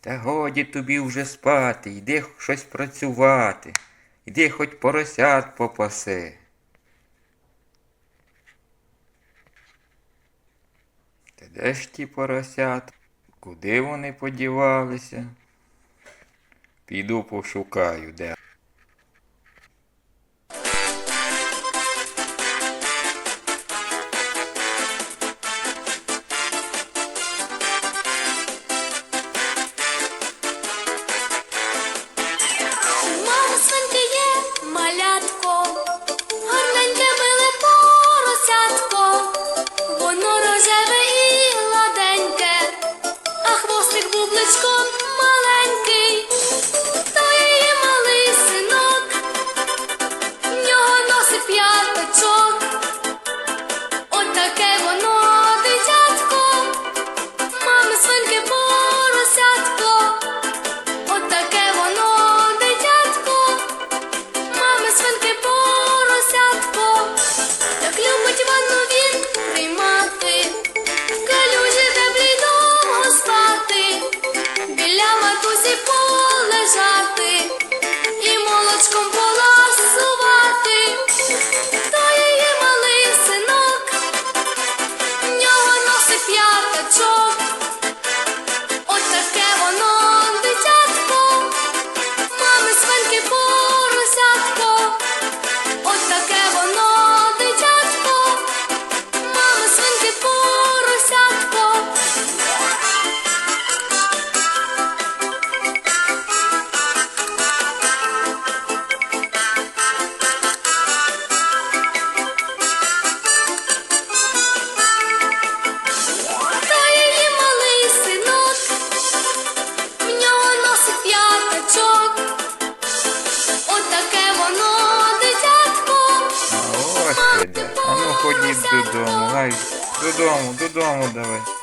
Та годі тобі вже спати, йди щось працювати, йди хоч поросят попаси. Та де ж ті поросят? Куди вони подівалися? Піду пошукаю де. сьогодні додому. Гай, додому, додому давай.